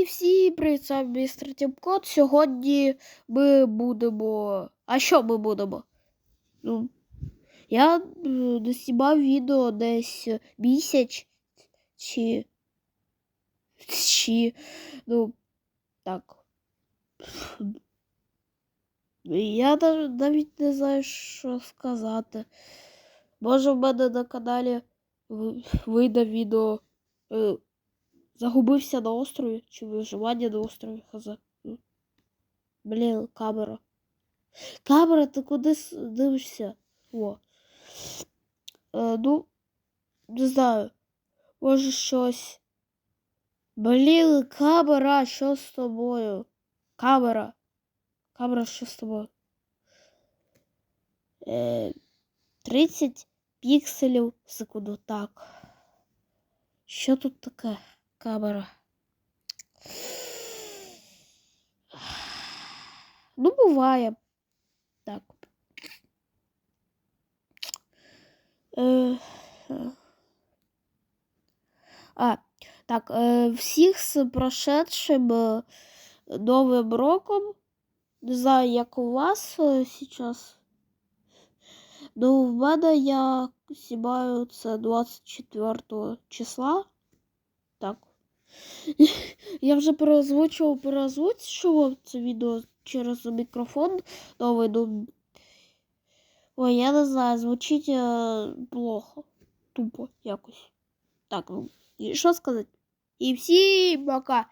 І всі привіт, вами містер Тімкот. Сьогодні ми будемо. А що ми будемо? Ну, я е, доснімав відео десь місяць чи. Чи. Ну, так. Я навіть не знаю, що сказати. Може, в мене на каналі вийде відео. Загубився на острові чи виживання на острові хаза. Блін, камера. Камера, ти куди дивишся? О. Е, ну, не знаю. Може щось. Блін, камера, що з тобою? Камера. Камера, що з тобою? Е, 30 пікселів в секунду. Так. Що тут таке? Камера. Ну, буває. Так. Е, е. А, так, е, всіх з прошедшим Новим роком. Не знаю, як у вас зараз. Ну, в мене я знімаю це 24 числа. Так. Я вже переозвучував, переозвучував це відео через мікрофон новий. Ну, ой, я не знаю, звучить е, плохо. Тупо якось. Так, ну, і що сказати? І всім пока.